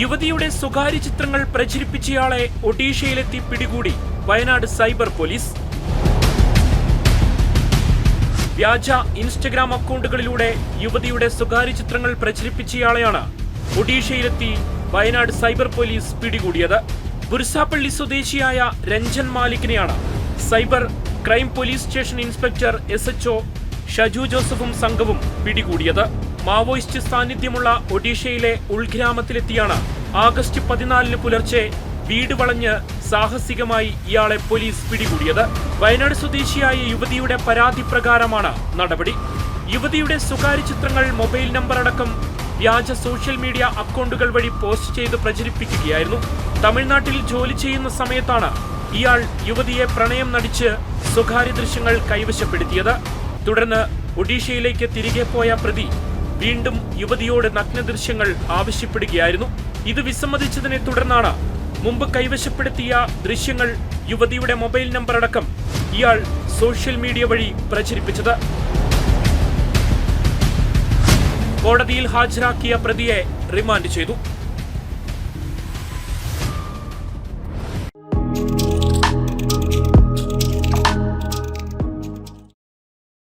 യുവതിയുടെ സ്വകാര്യ ചിത്രങ്ങൾ പ്രചരിപ്പിച്ചയാളെ ഒഡീഷയിലെത്തി പിടികൂടി. Wayanad cyber police. വ്യാജ ഇൻസ്റ്റഗ്രാം അക്കൗണ്ടുകളിലൂടെ യുവതിയുടെ സ്വകാര്യ ചിത്രങ്ങൾ പ്രചരിപ്പിച്ചയാളെയാണ് ഒഡീഷയിലെത്തി വയനാട് സൈബർ പോലീസ് പിടികൂടിയത്. ബുർസാപ്പള്ളി സ്വദേശിയായ Ranjan മാലിക്കിനെയാണ് cyber crime police station inspector S HO Shaju ജോസഫും സംഘവും പിടികൂടിയത്. മാവോയിസ്റ്റ് സാന്നിധ്യമുള്ള ഒഡീഷയിലെ ഉൾഗ്രാമത്തിലെത്തിയാണ് ആഗസ്റ്റ് പതിനാലിന് പുലർച്ചെ വീട് വളഞ്ഞ് സാഹസികമായി ഇയാളെ പോലീസ് പിടികൂടിയത്. വയനാട് സ്വദേശിയായ യുവതിയുടെ പരാതി പ്രകാരമാണ് നടപടി. യുവതിയുടെ സ്വകാര്യ ചിത്രങ്ങൾ മൊബൈൽ നമ്പർ അടക്കം വ്യാജ സോഷ്യൽ മീഡിയ അക്കൗണ്ടുകൾ വഴി പോസ്റ്റ് ചെയ്ത് പ്രചരിപ്പിക്കുകയായിരുന്നു. തമിഴ്നാട്ടിൽ ജോലി ചെയ്യുന്ന സമയത്താണ് ഇയാൾ യുവതിയെ പ്രണയം നടിച്ച് സ്വകാര്യ ദൃശ്യങ്ങൾ കൈവശപ്പെടുത്തിയത്. തുടർന്ന് ഒഡീഷയിലേക്ക് തിരികെ പോയ പ്രതി വീണ്ടും യുവതിയോട് നഗ്നദൃശ്യങ്ങൾ ആവശ്യപ്പെടുകയായിരുന്നു. ഇത് വിസമ്മതിച്ചതിനെ തുടർന്നാണ് മുമ്പ് കൈവശപ്പെടുത്തിയ ദൃശ്യങ്ങൾ യുവതിയുടെ മൊബൈൽ നമ്പർ അടക്കം ഇയാൾ സോഷ്യൽ മീഡിയ വഴി പ്രചരിപ്പിച്ചത്. കോടതിയിൽ ഹാജരാക്കിയ പ്രതിയെ റിമാൻഡ് ചെയ്തു.